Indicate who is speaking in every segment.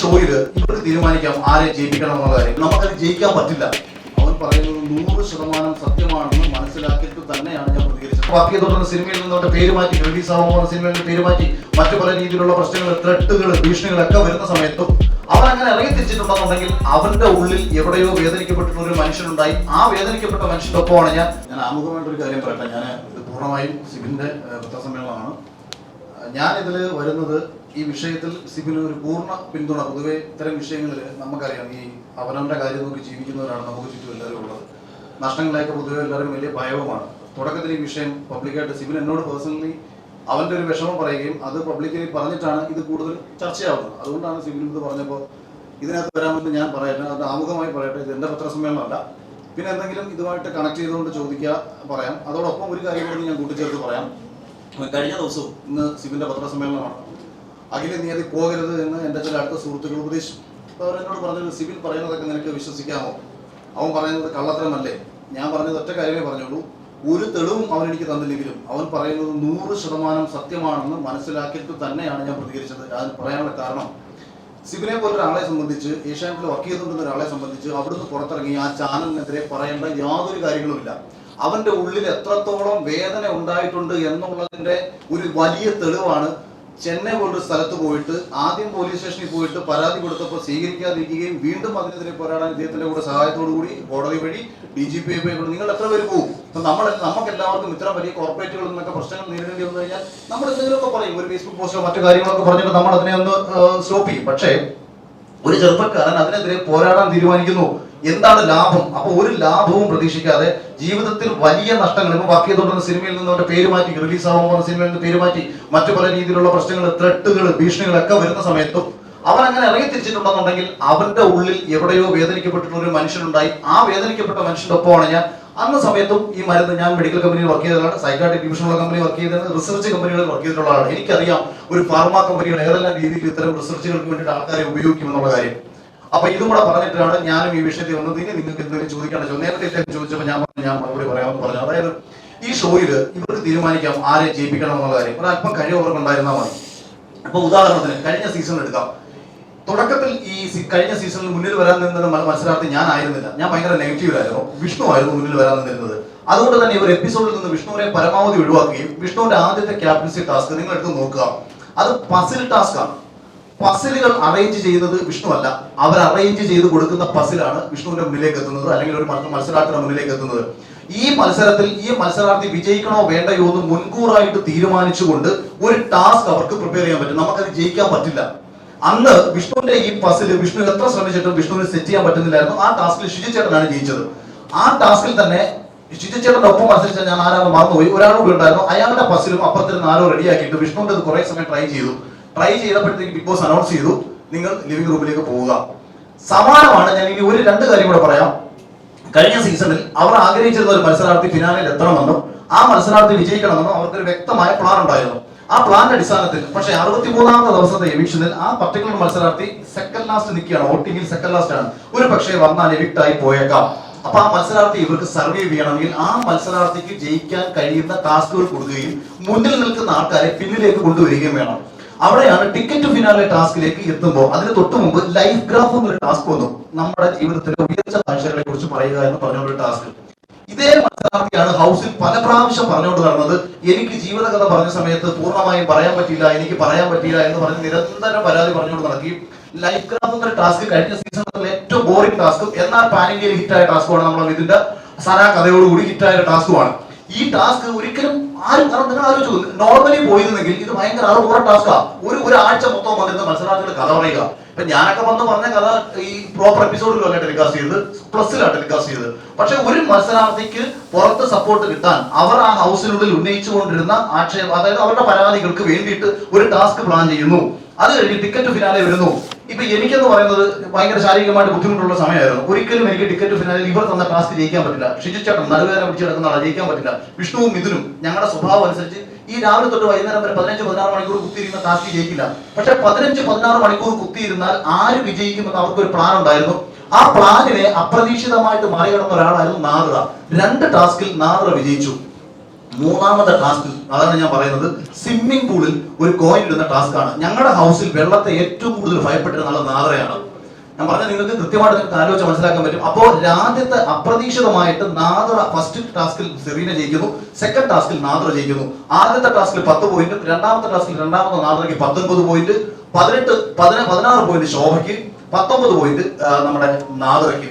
Speaker 1: ഷോയിൽ ഇവർക്ക് തീരുമാനിക്കാം ആരെ ജയിപ്പിക്കണം എന്നുള്ള കാര്യം. നമുക്കത് ജയിക്കാൻ പറ്റില്ല. അവൻ പറയുന്നത് നൂറ് ശതമാനം സത്യമാണെന്ന് മനസ്സിലാക്കിയിട്ട് തന്നെയാണ് ഞാൻ പ്രതികരിച്ചത്. ബാക്കി തുടർന്ന് സിനിമയിൽ നിന്നോട്ട് പേര് മാറ്റി റിലീസ് ആവുമ്പോൾ സിനിമയിൽ നിന്ന് പേര് മാറ്റി മറ്റു പല രീതിയിലുള്ള പ്രശ്നങ്ങൾ ത്രെട്ടുകൾ ഭീഷണികളൊക്കെ വരുന്ന സമയത്തും അവൻ അങ്ങനെ ഇറങ്ങി തിരിച്ചിട്ടുണ്ടെന്നുണ്ടെങ്കിൽ അവന്റെ ഉള്ളിൽ എവിടെയോ വേദനിക്കപ്പെട്ടിട്ടുള്ള ഒരു മനുഷ്യനുണ്ടായി. ആ വേദനിക്കപ്പെട്ട മനുഷ്യന്റെ ഒപ്പമാണ് ഞാൻ. ഞാൻ ആമുഖമായിട്ട് ഒരു കാര്യം പറയട്ടെ. ഞാൻ ഇത് പൂർണമായും സിബിന്റെ വൃത്തസമ്മേളനമാണ് ഞാൻ ഇതിൽ വരുന്നത് ഈ വിഷയത്തിൽ സിബിന് ഒരു പൂർണ പിന്തുണ പൊതുവെ ഇത്തരം വിഷയങ്ങളിൽ നമുക്കറിയാം ഈ അവനവന്റെ കാര്യം നോക്കി ജീവിക്കുന്നവരാണ് നമുക്ക് ചുറ്റും എല്ലാവരും ഉള്ളത്. നഷ്ടങ്ങളെയൊക്കെ പൊതുവെ എല്ലാവരും വലിയ ഭയവുമാണ്. തുടക്കത്തിൽ ഈ വിഷയം പബ്ലിക്കായിട്ട് സിബിൻ എന്നോട് പേഴ്സണലി അവന്റെ ഒരു വിഷമം പറയുകയും അത് പബ്ലിക്കലി പറഞ്ഞിട്ടാണ് ഇത് കൂടുതൽ ചർച്ചയാവുന്നത്. അതുകൊണ്ടാണ് സിബിൻ ഇത് പറഞ്ഞപ്പോൾ ഇതിനകത്ത് വരാമെന്ന് ഞാൻ പറയട്ടെ അത് ആമുഖമായി പറയട്ടെ ഇത് എന്റെ പത്രസമ്മേളനമല്ല പിന്നെ എന്തെങ്കിലും ഇതുമായിട്ട് കണക്ട് ചെയ്തുകൊണ്ട് ചോദിക്കുക പറയാം. അതോടൊപ്പം ഒരു കാര്യം കൂടി ഞാൻ കൂട്ടിച്ചേർത്ത് പറയാം. കഴിഞ്ഞ ദിവസവും ഇന്ന് സിബിന്റെ പത്രസമ്മേളനമാണ്. അഖില നീ അതിൽ പോകരുത് എന്ന് എന്റെ ചില അടുത്ത സുഹൃത്തുക്കൾ ഉപദേശിച്ചു. അവർ എന്നോട് പറഞ്ഞത് സിബിൻ പറയുന്നതൊക്കെ നിനക്ക് വിശ്വസിക്കാമോ? അവൻ പറയുന്നത് കള്ളത്തരമല്ലേ? ഞാൻ പറഞ്ഞത് ഒറ്റ കാര്യമേ പറഞ്ഞുള്ളൂ. ഒരു തെളിവും അവൻ എനിക്ക് തന്നില്ലെങ്കിലും അവൻ പറയുന്നത് നൂറ് ശതമാനം സത്യമാണെന്ന് മനസ്സിലാക്കിയിട്ട് തന്നെയാണ് ഞാൻ പ്രതികരിച്ചത്. അത് പറയാനുള്ള കാരണം സിബിനെ പോലെ ഒരാളെ സംബന്ധിച്ച് ഏഷ്യാനെറ്റിൽ വർക്ക് ചെയ്തുകൊണ്ടിരുന്ന ഒരാളെ സംബന്ധിച്ച് അവിടുന്ന് പുറത്തിറങ്ങി ആ ചാനലിനെതിരെ പറയേണ്ട യാതൊരു കാര്യങ്ങളുമില്ല. അവന്റെ ഉള്ളിൽ എത്രത്തോളം വേദന ഉണ്ടായിട്ടുണ്ട് എന്നുള്ളതിന്റെ ഒരു വലിയ തെളിവാണ് ചെന്നൈ പോലൊരു സ്ഥലത്ത് പോയിട്ട് ആദ്യം പോലീസ് സ്റ്റേഷനിൽ പോയിട്ട് പരാതി കൊടുത്തപ്പോൾ സ്വീകരിക്കാതിരിക്കുകയും വീണ്ടും അതിനെതിരെ പോരാടാൻ ഇദ്ദേഹത്തിന്റെ കൂടെ സഹായത്തോടു കൂടി കോടതി വഴി ഡി ജി പി ഐ നിങ്ങൾ എത്ര പേര് പോകും നമ്മൾ നമുക്ക് എല്ലാവർക്കും ഇത്ര വലിയ കോർപ്പറേറ്റുകളിൽ നിന്നൊക്കെ പ്രശ്നങ്ങൾ നേരിടേണ്ടി വന്നു കഴിഞ്ഞാൽ നമ്മൾ എന്തെങ്കിലുമൊക്കെ പറയും. ഒരു ഫേസ്ബുക്ക് പോസ്റ്റോ മറ്റു കാര്യങ്ങളൊക്കെ പറഞ്ഞിട്ട് നമ്മൾ അതിനെ ഒന്ന് സ്റ്റോപ്പ് ചെയ്യും. പക്ഷേ ഒരു ചെറുപ്പക്കാരൻ അതിനെതിരെ പോരാടാൻ തീരുമാനിക്കുന്നു. എന്താണ് ലാഭം? അപ്പൊ ഒരു ലാഭവും പ്രതീക്ഷിക്കാതെ ജീവിതത്തിൽ വലിയ നഷ്ടങ്ങൾ ഇപ്പൊ വർക്ക് തുടർന്ന് സിനിമയിൽ നിന്ന് അവരുടെ പേര് മാറ്റി റിലീസ് ആവാൻ പോകുന്ന സിനിമയിൽ നിന്ന് പേര് മാറ്റി മറ്റു പല രീതിയിലുള്ള പ്രശ്നങ്ങൾ ത്രെട്ടുകൾ ഭീഷണികളൊക്കെ വരുന്ന സമയത്തും അവൻ അങ്ങനെ ഇറങ്ങി തിരിച്ചിട്ടുണ്ടെന്നുണ്ടെങ്കിൽ അവന്റെ ഉള്ളിൽ എവിടെയോ വേദനിക്കപ്പെട്ടിട്ടുള്ള ഒരു മനുഷ്യനുണ്ടായി. ആ വേദനിക്കപ്പെട്ട മനുഷ്യന്റെ ഒപ്പമാണ് ഞാൻ അന്ന് സമയത്തും ഈ മരുന്ന് ഞാൻ മെഡിക്കൽ കമ്പനിയിൽ വർക്ക് ചെയ്തതാണ്. സൈക്കാട്രിക് ഡിവിഷനുള്ള കമ്പനി വർക്ക് ചെയ്തതാണ്. റിസർച്ച് കമ്പനികളിൽ വർക്ക് ചെയ്തിട്ടുള്ളതാണ്. എനിക്കറിയാം ഒരു ഫാർമ കമ്പനികൾ ഏതെല്ലാം രീതിയിൽ ഇത്തരം റിസർച്ചുകൾക്ക് വേണ്ടിയിട്ട് ആൾക്കാരെ ഉപയോഗിക്കും എന്നുള്ള കാര്യം. അപ്പൊ ഇതും കൂടെ പറഞ്ഞിട്ടാണ് ഞാനും ഈ വിഷയത്തിൽ വന്നത്. ഇനി നിങ്ങൾക്ക് എന്തെങ്കിലും ചോദിക്കേണ്ട നേരത്തെ ഇദ്ദേഹം ചോദിച്ചപ്പോൾ ഞാൻ പറഞ്ഞു ഞാൻ മറുപടി പറയാമെന്ന് പറഞ്ഞു. അതായത് ഈ ഷോയിൽ ഇവർക്ക് തീരുമാനിക്കാം ആരെ ജയിപ്പിക്കണം എന്നുള്ള കാര്യം. ഒരു കഴിവ് അവർക്ക് ഉണ്ടായിരുന്നാൽ മതി. അപ്പൊ ഉദാഹരണത്തിന് കഴിഞ്ഞ സീസൺ എടുക്കാം. തുടക്കത്തിൽ ഈ കഴിഞ്ഞ സീസണിൽ മുന്നിൽ വരാൻ നിന്നത് മത്സരാർത്ഥി ഞാൻ ആയിരുന്നില്ല ഞാൻ ഭയങ്കര നെഗറ്റീവ് ആയിരുന്നു. വിഷ്ണു ആയിരുന്നു മുന്നിൽ വരാൻ നിന്നിരുന്നത്. അതുകൊണ്ട് തന്നെ ഒരു എപ്പിസോഡിൽ നിന്ന് വിഷ്ണുവിനെ പരമാവധി ഒഴിവാക്കുകയും വിഷ്ണുവിന്റെ ആദ്യത്തെ ക്യാപ്റ്റൻസി ടാസ്ക് നിങ്ങൾ എടുത്ത് നോക്കുക. അത് പസിൽ ടാസ്ക് ആണ്. പസിലുകൾ അറേഞ്ച് ചെയ്യുന്നത് വിഷ്ണു അല്ല. അവർ അറേഞ്ച് ചെയ്ത് കൊടുക്കുന്ന പസിലാണ് വിഷ്ണുവിന്റെ മുന്നിലേക്ക് എത്തുന്നത് അല്ലെങ്കിൽ ഒരു മത്സരാർത്ഥിയുടെ മുന്നിലേക്ക് എത്തുന്നത്. ഈ മത്സരത്തിൽ ഈ മത്സരാർത്ഥി വിജയിക്കണോ വേണ്ടയോ എന്ന് മുൻകൂറായിട്ട് തീരുമാനിച്ചുകൊണ്ട് ഒരു ടാസ്ക് അവർക്ക് പ്രിപ്പയർ ചെയ്യാൻ പറ്റും. നമുക്കത് ജയിക്കാൻ പറ്റില്ല. അന്ന് വിഷ്ണുവിന്റെ ഈ പസിൽ വിഷ്ണു എത്ര ശ്രമിച്ചിട്ടും വിഷ്ണുവിന് സെറ്റ് ചെയ്യാൻ പറ്റുന്നില്ലായിരുന്നു. ആ ടാസ്കിൽ ശുചിച്ചേട്ടനാണ് ചേട്ടനാണ് ജയിച്ചത്. ആ ടാസ്കിൽ തന്നെ ശുചിച്ചേട്ടന്റെ ചേട്ടന്റെ ഒപ്പം മത്സരിച്ച ഞാൻ ആരാണ് മറന്നുപോയി. ഒരാളുകൂടി ഉണ്ടായിരുന്നു. അയാളുടെ പസിലും അപ്പുറത്തിരുന്ന് നാലോ റെഡിയാക്കിയിട്ട് വിഷ്ണുവിന്റെ കുറെ സമയം ട്രൈ ചെയ്തു. ട്രൈ ചെയ്തപ്പോഴത്തേക്ക് ബിഗ് ബോസ് അനൗൺസ് ചെയ്തു നിങ്ങൾ ലിവിംഗ് റൂമിലേക്ക് പോവുക. സമാനമാണ് ഞാൻ ഇനി ഒരു രണ്ട് കാര്യം കൂടെ പറയാം. കഴിഞ്ഞ സീസണിൽ അവർ ആഗ്രഹിച്ചിരുന്ന ഒരു മത്സരാർത്ഥി ഫിനാലിൽ എത്തണമെന്നും ആ മത്സരാർത്ഥി വിജയിക്കണമെന്നും അവർക്കൊരു വ്യക്തമായ പ്ലാൻ ഉണ്ടായിരുന്നു. ആ പ്ലാന്റെ അടിസ്ഥാനത്തിൽ പക്ഷേ അറുപത്തിമൂന്നാമത്തെ ദിവസത്തെ എവിക്ഷനിൽ ആ പർട്ടിക്കുലർ മത്സരാർത്ഥി സെക്കൻഡ് ലാസ്റ്റ് നിൽക്കുകയാണ്. വോട്ടിംഗിൽ സെക്കൻഡ് ലാസ്റ്റ് ആണ്. ഒരു പക്ഷേ വന്നാൽ എവിക്ട് ആയി പോയേക്കാം. അപ്പൊ ആ മത്സരാർത്ഥി ഇവർക്ക് സർവൈവ് ചെയ്യണമെങ്കിൽ ആ മത്സരാർത്ഥിക്ക് ജയിക്കാൻ കഴിയുന്ന ടാസ്കുകൾ കൊടുക്കുകയും മുന്നിൽ നിൽക്കുന്ന ആൾക്കാരെ പിന്നിലേക്ക് കൊണ്ടുവരികയും വേണം. അവിടെയാണ് ടിക്കറ്റ് ഫിനാലെ ടാസ്കിലേക്ക് എത്തുമ്പോൾ അതിന് തൊട്ട് മുമ്പ് ലൈഫ് ഗ്രാഫ് എന്നൊരു ടാസ്ക് വന്നു. നമ്മുടെ ജീവിതത്തിലെ ഉയർച്ച താഴ്ചകളെ കുറിച്ച് പറയുക എന്ന് പറഞ്ഞ ഒരു ടാസ്ക് ഇതേ മത്സരാർത്ഥിയാണ് ഹൗസിൽ പല പ്രാവശ്യം പറഞ്ഞുകൊണ്ട് നടന്നത്. എനിക്ക് ജീവിതകഥ പറഞ്ഞ സമയത്ത് പൂർണമായും പറയാൻ പറ്റില്ല എനിക്ക് പറയാൻ പറ്റില്ല എന്ന് പറഞ്ഞ് നിരന്തരം പരാതി പറഞ്ഞുകൊണ്ട് നടക്കി ലൈഫ് ക്രാഫ് എന്നൊരു ടാസ്ക് കഴിഞ്ഞ സീസണിലെ ഏറ്റവും ബോറിംഗ് ടാസ്കും എന്നാൽ പാൻ ഇന്ത്യയിൽ ഹിറ്റായ ടാസ്കുമാണ് നമ്മൾ ഇതിന്റെ സരാ കഥയോടുകൂടി ഹിറ്റായ ടാസ്കുമാണ്. ഈ ടാസ്ക് ഒരിക്കലും ആരും കാരണം നിങ്ങൾ ആലോചിച്ചു നോർമലി പോയിരുന്നെങ്കിൽ ഇത് ഭയങ്കര അറുപൂറ ടാസ്കാ ഒരു ഒരാഴ്ച മൊത്തം വന്നിരുന്ന മത്സരാർത്ഥികൾ കഥ പറയുക. ഇപ്പൊ ഞാനൊക്കെ വന്ന് പറഞ്ഞ കഥ ഈ പ്രോപ്പർ എപ്പിസോഡിലല്ല ടെലികാസ്റ്റ് ചെയ്തത്. പ്ലസ്സിലാണ് ടെലികാസ്റ്റ് ചെയ്തത്. പക്ഷെ ഒരു മത്സരാർത്ഥിക്ക് പുറത്ത് സപ്പോർട്ട് കിട്ടാൻ അവർ ആ ഹൗസിനുള്ളിൽ ഉന്നയിച്ചുകൊണ്ടിരുന്ന ആക്ഷേപം അതായത് അവരുടെ പരാതികൾക്ക് വേണ്ടിയിട്ട് ഒരു ടാസ്ക് പ്ലാൻ ചെയ്യുന്നു. അത് കഴിഞ്ഞ് ടിക്കറ്റ് ഫിനാലെ വരുന്നു. ഇപ്പൊ എനിക്കെന്ന് പറയുന്നത് ഭയങ്കര ശാരീരികമായിട്ട് ബുദ്ധിമുട്ടുള്ള സമയമായിരുന്നു. ഒരിക്കലും എനിക്ക് ടിക്കറ്റ് ഫിനാലിൽ ഇവർ തന്ന ടാസ്ക് ജയിക്കാൻ പറ്റില്ല. ഷിജിച്ചേട്ടൻ നടുവേദന പിടിച്ചെടുക്കുന്ന ആളെ ജയിക്കാൻ പറ്റില്ല. വിഷ്ണുവും മിഥുനും ഞങ്ങളുടെ സ്വഭാവം അനുസരിച്ച് ഈ രാവിലെ തൊട്ട് വൈകുന്നേരം വരെ പതിനഞ്ച് പതിനാറ് മണിക്കൂർ കുത്തിയിരുന്ന ടാസ്ക് ജയിക്കില്ല. പക്ഷെ പതിനഞ്ച് പതിനാറ് മണിക്കൂർ കുത്തിയിരുന്നാൽ ആര് വിജയിക്കുമെന്ന് അവർക്കൊരു പ്ലാൻ ഉണ്ടായിരുന്നു. ആ പ്ലാനിനെ അപ്രതീക്ഷിതമായിട്ട് മറികടന്ന ഒരാളായിരുന്നു നാദ്ര രണ്ട് ടാസ്കിൽ നാദ്ര വിജയിച്ചു. മൂന്നാമത്തെ ടാസ്ക് അതാണ് ഞാൻ പറയുന്നത് സ്വിമ്മിംഗ് പൂളിൽ ഒരു കോയിൻ ഇടുന്ന ടാസ്ക് ആണ്. ഞങ്ങളുടെ ഹൗസിൽ വെള്ളത്തെ ഏറ്റവും കൂടുതൽ ഭയപ്പെട്ടിരുന്ന ആൾ ഞാൻ പറഞ്ഞ നിങ്ങൾക്ക് കൃത്യമായിട്ട് നിങ്ങൾക്ക് ആലോചിച്ച് മനസ്സിലാക്കാൻ പറ്റും. അപ്പോൾ രാജ്യത്ത് അപ്രതീക്ഷിതമായിട്ട് നാദറ ഫസ്റ്റ് ടാസ്കിൽ സെറീന ജയിക്കുന്നു സെക്കൻഡ് ടാസ്കിൽ നാദറ ജയിക്കുന്നു. ആദ്യത്തെ ടാസ്കിൽ പത്ത് പോയിന്റ് രണ്ടാമത്തെ ടാസ്കിൽ രണ്ടാമത്തെ നാദറയ്ക്ക് പത്തൊൻപത് പോയിന്റ് പതിനെട്ട് പതിന പതിനാറ് പോയിന്റ് ശോഭയ്ക്ക് പത്തൊമ്പത് പോയിന്റ് നമ്മുടെ നാദറയ്ക്ക്.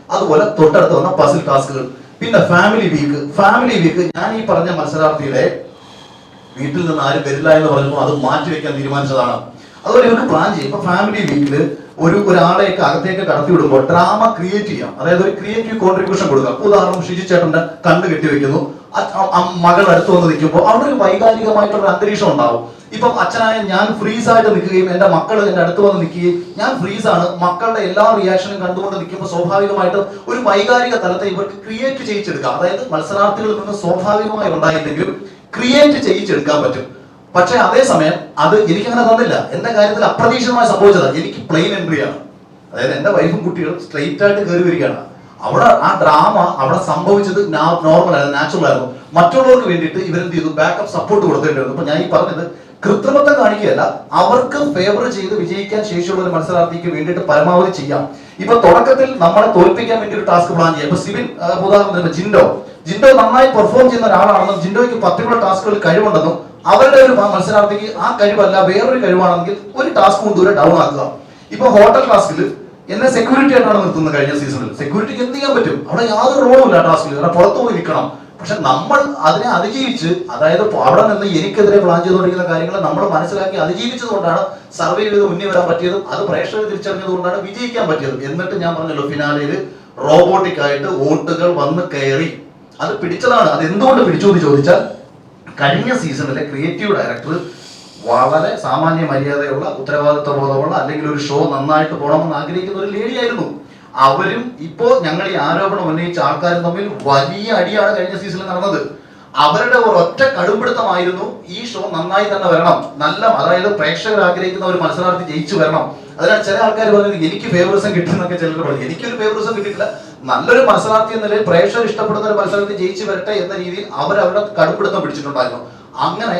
Speaker 1: അതുപോലെ തൊട്ടടുത്ത് വന്ന പസിൽ ടാസ്കുകൾ പിന്നെ ഫാമിലി വീക്ക് ഫാമിലി വീക്ക് ഞാൻ ഈ പറഞ്ഞ മത്സരാർത്ഥിയുടെ വീട്ടിൽ നിന്ന് ആരും വരില്ല എന്ന് പറഞ്ഞപ്പോൾ അത് മാറ്റി വെക്കാൻ തീരുമാനിച്ചതാണ്. അതുപോലെ ഇവർക്ക് പ്ലാൻ ചെയ്യും. ഇപ്പൊ ഫാമിലി വീക്കിൽ ഒരു ഒരാളെയൊക്കെ അകത്തേക്ക് കടത്തി വിടുമ്പോൾ ഡ്രാമ ക്രിയേറ്റ് ചെയ്യാം. അതായത് ഒരു ക്രിയേറ്റീവ് കോൺട്രിബ്യൂഷൻ കൊടുക്കുക ഉദാഹരണം ഷിജി ചേട്ടന്റെ കണ്ണ് കെട്ടിവെക്കുന്നു. മകൾ അടുത്ത് വന്ന് നിൽക്കുമ്പോൾ അവിടെ ഒരു വൈകാരികമായിട്ടുള്ള അന്തരീക്ഷം ഉണ്ടാവും. ഇപ്പം അച്ഛനായ ഞാൻ ഫ്രീസ് ആയിട്ട് നിൽക്കുകയും എന്റെ മക്കൾ എന്റെ അടുത്ത് വന്ന് നിൽക്കുകയും ഞാൻ ഫ്രീസ് ആണ് മക്കളുടെ എല്ലാ റിയാക്ഷനും കണ്ടുകൊണ്ട് നിൽക്കുമ്പോൾ സ്വാഭാവികമായിട്ടും ഒരു വൈകാരിക തലത്തെ ഇവർക്ക് ക്രിയേറ്റ് ചെയ്യിച്ചെടുക്കാം. അതായത് മത്സരാർത്ഥികളിൽ നിന്ന് സ്വാഭാവികമായി ഉണ്ടായില്ലെങ്കിലും ക്രിയേറ്റ് ചെയ്യിച്ചെടുക്കാൻ പറ്റും. പക്ഷെ അതേസമയം അത് എനിക്ക് അങ്ങനെ തന്നില്ല. എന്റെ കാര്യത്തിൽ അപ്രതീക്ഷിതമായി സംഭവിച്ചതാണ് എനിക്ക് പ്ലെയിൻ എൻട്രി ആണ്. അതായത് എന്റെ വൈഫും കുട്ടികളും സ്ട്രെയിറ്റ് ആയിട്ട് കയറി വരികയാണ്. അവിടെ ആ ഡ്രാമ അവിടെ സംഭവിച്ചത് നോർമൽ ആയിരുന്നു നാച്ചുറൽ ആയിരുന്നു. മറ്റുള്ളവർക്ക് വേണ്ടിയിട്ട് ഇവരെന്ത് ചെയ്തു? ബാക്കപ്പ് സപ്പോർട്ട് കൊടുത്തിട്ടുണ്ടായിരുന്നു അപ്പൊ ഞാൻ ഈ പറഞ്ഞത് കൃത്രിമത്വം കാണിക്കുകയല്ല അവർക്ക് ഫേവർ ചെയ്ത് വിജയിക്കാൻ ശേഷിയുള്ള ഒരു മത്സരാർത്ഥിക്ക് വേണ്ടിയിട്ട് പരമാവധി ചെയ്യാം. ഇപ്പൊ തുടക്കത്തിൽ നമ്മളെ തോൽപ്പിക്കാൻ വേണ്ടി ഒരു ടാസ്ക് പ്ലാൻ ചെയ്യാം. ഇപ്പൊ സിവിൽ ഉദാഹരണത്തിന് ജിൻഡോ. ജിൻഡോ നന്നായി പെർഫോം ചെയ്യുന്ന ഒരാളാണെന്നും ജിൻഡോയ്ക്ക് പർട്ടിക്കുലർ ടാസ്കുകൾ കഴിവുണ്ടെന്നും അവരുടെ ഒരു മത്സരാർത്ഥിക്ക് ആ കഴിവല്ല വേറൊരു കഴിവാണെങ്കിൽ ഒരു ടാസ്ക് കൊണ്ട് ഒരു ഡൗൺ ആക്കുക. ഇപ്പൊ ഹോട്ടൽ ടാസ്കിൽ എന്നെ സെക്യൂരിറ്റി ആയിട്ടാണ് നിർത്തുന്നത് കഴിഞ്ഞ സീസണിൽ സെക്യൂരിറ്റിക്ക് എന്ത് ചെയ്യാൻ പറ്റും? അവിടെ യാതൊരു റോളും ഇല്ല ടാസ്കിൽ അവിടെ പുറത്തു പോയി നിൽക്കണം. പക്ഷെ നമ്മൾ അതിനെ അതിജീവിച്ച് അതായത് അവിടെ നിന്ന് എനിക്കെതിരെ പ്ലാൻ ചെയ്തുകൊണ്ടിരിക്കുന്ന കാര്യങ്ങൾ നമ്മൾ മനസ്സിലാക്കി അതിജീവിച്ചത് കൊണ്ടാണ് സർവേ ചെയ്ത് മുന്നേ വരാൻ പറ്റിയതും അത് പ്രേക്ഷകർ തിരിച്ചറിഞ്ഞത് കൊണ്ടാണ് വിജയിക്കാൻ പറ്റിയത്. എന്നിട്ട് ഞാൻ പറഞ്ഞല്ലോ ഫിനാലയിൽ റോബോട്ടിക് ആയിട്ട് വോട്ടുകൾ വന്ന് കയറി. അത് പിടിച്ചതാണ്. അത് എന്തുകൊണ്ട് പിടിച്ചു എന്ന് ചോദിച്ചാൽ കഴിഞ്ഞ സീസണിലെ ക്രിയേറ്റീവ് ഡയറക്ടർ വളരെ സാമാന്യ മര്യാദയുള്ള ഉത്തരവാദിത്വ ബോധമുള്ള അല്ലെങ്കിൽ ഒരു ഷോ നന്നായിട്ട് പോകണമെന്ന് ആഗ്രഹിക്കുന്ന ഒരു ലേഡിയായിരുന്നു അവരും ഇപ്പോ ഞങ്ങൾ ഈ ആരോപണം ഉന്നയിച്ച ആൾക്കാരും തമ്മിൽ വലിയ അടിയാണ് കഴിഞ്ഞ സീസണിൽ നടന്നത്. അവരുടെ ഒരൊറ്റ കടുംപിടുത്തമായിരുന്നു ഈ ഷോ നന്നായി തന്നെ വരണം. നല്ല അതായത് പ്രേക്ഷകർ ആഗ്രഹിക്കുന്ന ഒരു മത്സരാർത്ഥി ജയിച്ചു വരണം. അതിനാൽ ചില ആൾക്കാർ പറയുന്നത് എനിക്ക് ഫേവറിസം കിട്ടുന്നൊക്കെ ചിലർ പറഞ്ഞു. എനിക്കൊരു ഫേവറിസം കിട്ടില്ല നല്ലൊരു മത്സരാർത്ഥി എന്ന നിലയിൽ പ്രേക്ഷകർ ഇഷ്ടപ്പെടുന്ന ഒരു മത്സരാർത്ഥി ജയിച്ചു വരട്ടെ എന്ന രീതിയിൽ അവർ അവരുടെ കടുംപിടുത്തം പിടിച്ചിട്ടുണ്ടായിരുന്നു. അങ്ങനെ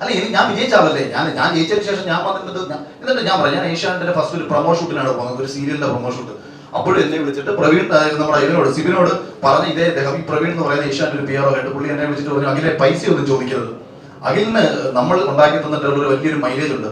Speaker 1: അല്ല ഇനി ഞാൻ വിജയിച്ച ആളല്ലേ ഞാൻ ഞാൻ ജയിച്ചതിന് ശേഷം ഞാൻ വന്നിട്ട് എന്നിട്ട് ഞാൻ പറയാം ഞാൻ ഏഷ്യാനെറ്റിന്റെ ഫസ്റ്റ് ഒരു പ്രൊമോ ഷൂട്ടിനാണ് പോകുന്നത് ഒരു സീരിയലിന്റെ പ്രൊമോ ഷൂട്ട് അപ്പോഴും എന്നെ വിളിച്ചിട്ട് പ്രവീൺ നമ്മുടെ ഇവനോട് സിബിനോട് പറഞ്ഞ ഇതേ അദ്ദേഹം ഈ പ്രവീൺ എന്ന് പറയുന്ന ഏഷ്യാന്റെ ഒരു പിയറോ ആയിട്ട് പുള്ളി എന്നെ വിളിച്ചിട്ട് പറഞ്ഞു അഖിലെ പൈസ ഒന്നും ചോദിക്കരുത്. അഖിലിന് നമ്മൾ ഉണ്ടാക്കി തന്നിട്ടുള്ള ഒരു വലിയൊരു മൈലേജ് ഉണ്ട്.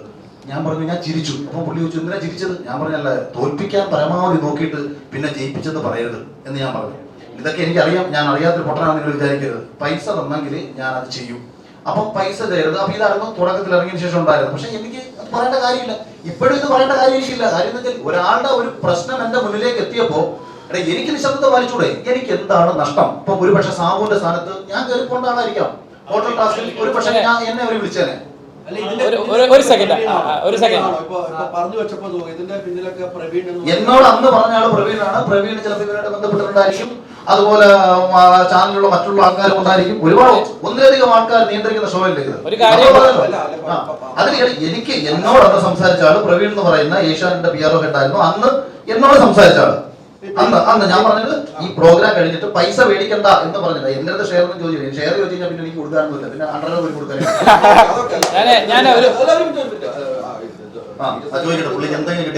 Speaker 1: ഞാൻ പറഞ്ഞു ഞാൻ ചിരിച്ചു. അപ്പൊ പുള്ളി ചോദിച്ചു എന്തിനാ ചിരിച്ചത്? ഞാൻ പറഞ്ഞല്ല തോൽപ്പിക്കാൻ പരമാവധി നോക്കിയിട്ട് പിന്നെ ജയിപ്പിച്ചെന്ന് പറയരുത് എന്ന് ഞാൻ പറഞ്ഞു. ഇതൊക്കെ എനിക്കറിയാം ഞാൻ അറിയാത്തൊരു പൊട്ടനാണെന്ന് നിങ്ങൾ വിചാരിക്കരുത്. പൈസ തന്നെങ്കിൽ ഞാൻ അത് ചെയ്യും. അപ്പം പൈസ തരരുത്. അപ്പൊ ഇതായിരുന്നു തുടക്കത്തിൽ ഇറങ്ങിയ ശേഷം ഉണ്ടായിരുന്നു പക്ഷെ എനിക്ക് അത് പറയേണ്ട കാര്യമില്ല. ഇപ്പോഴും ഇത് പറയേണ്ട കാര്യം എനിക്കില്ല കാര്യം എന്ന് വെച്ചാൽ ഒരാളുടെ ഒരു പ്രശ്നം എന്റെ മുന്നിലേക്ക് എത്തിയപ്പോ എടാ എനിക്ക് നിശബ്ദത പാലിച്ചൂടെ? എനിക്ക് എന്താണ് നഷ്ടം? ഇപ്പൊ ഒരു പക്ഷെ സാബുവിന്റെ സ്ഥാനത്ത് ഞാൻ കയറി ആളായിരിക്കാം. ഹോട്ടൽ ടാസ്കിൽ ഒരു പക്ഷെ ഞാൻ എന്നെ അവർ വിളിച്ചേനെ.
Speaker 2: ഒരു- ഒരു-
Speaker 1: എന്നോട് അന്ന് പറഞ്ഞ ആൾ പ്രവീണാണ്. പ്രവീൺ ചിലപ്പോൾ ഇവരുമായിട്ട് ബന്ധപ്പെട്ടിട്ടുണ്ടായിരിക്കും. അതുപോലെ ചാനലുള്ള ചാനലിലുള്ള മറ്റുള്ള ആൾക്കാരും ഉണ്ടായിരിക്കും. ഒരുപാട് ഒന്നിലധികം ആൾക്കാർ നിയന്ത്രിക്കുന്ന ഷോ അല്ലേ ഇത്?
Speaker 2: ഒരു കാര്യം-
Speaker 3: അല്ല, അല്ല,
Speaker 1: അതിൽ എനിക്ക് എന്നോട് അന്ന് സംസാരിച്ച ആൾ പ്രവീൺ എന്ന് പറയുന്ന ഏഷ്യാനെറ്റിന്റെ പി ആർ ഒ ഉണ്ടായിരുന്നു. അന്ന് എന്നോട് സംസാരിച്ച ആൾ അന്ന് അന്ന് ഞാൻ പറഞ്ഞത് ഈ പ്രോഗ്രാം കഴിഞ്ഞിട്ട് പൈസ മേടിക്കണ്ട എന്ന് പറഞ്ഞില്ല എന്റെ അടുത്ത് ഷെയർ ഒന്നും ചോദിച്ചില്ല. ഷെയർ ചോദിച്ചു കഴിഞ്ഞാൽ പിന്നെ എനിക്ക് കൊടുക്കാനൊന്നുമില്ല. പിന്നെ അണ്ടർ പോയി കൊടുക്കാൻ.
Speaker 3: ആ,
Speaker 1: ചോദിക്കട്ടെ. പുള്ളിക്ക് എന്തെങ്കിലും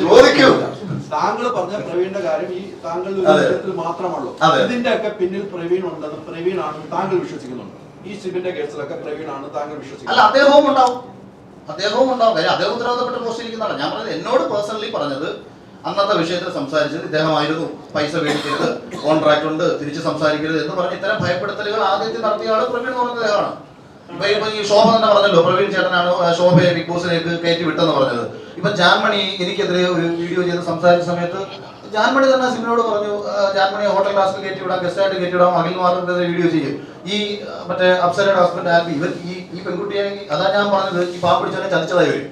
Speaker 1: ചോദിക്കൂ.
Speaker 3: താങ്കൾ പറഞ്ഞ പ്രവീണിന്റെ കാര്യം ഈ താങ്കളുടെ. വിഷയത്തിൽ മാത്രമുള്ളൂ ഇതിന്റെ ഒക്കെ പിന്നിൽ പ്രവീൺ ഉണ്ടെന്ന് പ്രവീൺ ആണെന്ന് താങ്കൾ വിശ്വസിക്കുന്നുണ്ട്. ഈ സിബിന്റെ കേസിലൊക്കെ പ്രവീൺ ആണ് താങ്കൾ
Speaker 1: അല്ല
Speaker 3: വിശ്വസിക്കുന്നത്
Speaker 1: അദ്ദേഹവും ഉണ്ടാവും. അദ്ദേഹവും ഉണ്ടാവും. കാര്യം അദ്ദേഹം ഉത്തരവാദപ്പെട്ട പോസ്റ്റ് ഇരിക്കുന്നതാണ് ഞാൻ പറഞ്ഞത് എന്നോട് പേഴ്സണലി പറഞ്ഞത് അന്നത്തെ വിഷയത്തിൽ സംസാരിച്ചത് ഇദ്ദേഹമായിരുന്നു. പൈസ മേടിക്കരുത് കോൺട്രാക്ട് ഉണ്ട് തിരിച്ച് സംസാരിക്കരുത് എന്ന് പറഞ്ഞ് ഇത്തരം ഭയപ്പെടുത്തലുകൾ ആദ്യത്തെ നടത്തിയ ആൾ പ്രവീൺ എന്ന് പറഞ്ഞ അദ്ദേഹമാണ് ഇപ്പൊ ഈ ശോഭ തന്നെ പറഞ്ഞല്ലോ പ്രവീൺ ചേട്ടനാണ് ശോഭയെ ബിഗ് ബോസിലേക്ക് കയറ്റി വിട്ടെന്ന് പറഞ്ഞത്. ഇപ്പൊ ജാൻമണി എനിക്കെതിരെ ഒരു വീഡിയോ ചെയ്ത് സംസാരിച്ച സമയത്ത് ജാൻമണി തന്നെ സിമിനോട് പറഞ്ഞു ജാർമണി ജാൻമണി ഹോട്ടൽ ക്ലാസ്സിൽ കയറ്റി വിടാം ഗസ്റ്റ് ആയിട്ട് കയറ്റി വിടാം അഖിൽ മാർക്കെതിരെ വീഡിയോ ചെയ്യും. ഈ മറ്റേ അപ്സരയുടെ ഹസ്ബൻഡ് ആപ്പി ഇവർ ഈ ഈ പെൺകുട്ടിയെ അതാ ഞാൻ പറഞ്ഞത് ഈ പാവ പിടിച്ചവനെ ചതിച്ചതായി വരും.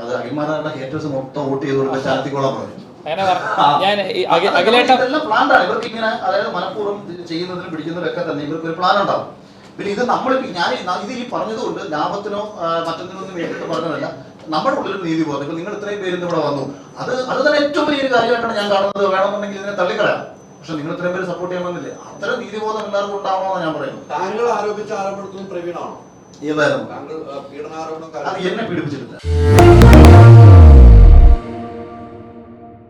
Speaker 1: അത് അഖിൽമാരുടെ ഹേറ്റേഴ്സ് മൊത്തം വോട്ട് ചെയ്ത് കൊടുക്കാൻ ചാനത്തിക്കോളാൻ പറഞ്ഞു.
Speaker 2: ഞാൻ അഖിലേട്ട
Speaker 1: ഇവർക്ക് ഇങ്ങനെ അതായത് മനഃപൂർവം ചെയ്യുന്നതിന് ചെയ്യുന്നതിനും പിടിക്കുന്നതിനും ഒക്കെ തന്നെ ഇവർക്ക് ഒരു പ്ലാൻ ഉണ്ടാവും. പിന്നെ ഇത് നമ്മൾ ഞാൻ ഇത് ഈ പറഞ്ഞതുകൊണ്ട് ലാഭത്തിനോ മറ്റൊന്നിനൊന്നും വേണ്ടിയിട്ട് പറഞ്ഞതല്ല. നമ്മുടെ ഉള്ളിൽ നീതി പോകുന്നത് ഇപ്പൊ നിങ്ങൾ ഇത്രയും പേര് ഇവിടെ വന്നു. അത് അത് തന്നെ ഏറ്റവും വലിയൊരു കാര്യമായിട്ടാണ് ഞാൻ കാണുന്നത്. വേണമെന്നുണ്ടെങ്കിൽ ഇതിനെ തള്ളിക്കളയാം. പക്ഷെ നിങ്ങൾ ഇത്രയും പേര് സപ്പോർട്ട് ചെയ്യണമെന്നില്ലേ അത്തരം നീതിബോധം എല്ലാവർക്കും ഉണ്ടാവണമെന്ന് ഞാൻ പറയുന്നു
Speaker 3: താങ്കൾ ആരോപിച്ച ആരോപണത്തിലും പ്രവീണാണോ?
Speaker 1: ഏതായിരുന്നു?
Speaker 3: താങ്കൾ പീഡനാരോപണം
Speaker 1: എന്നെ പീഡിപ്പിച്ചിട്ടില്ല.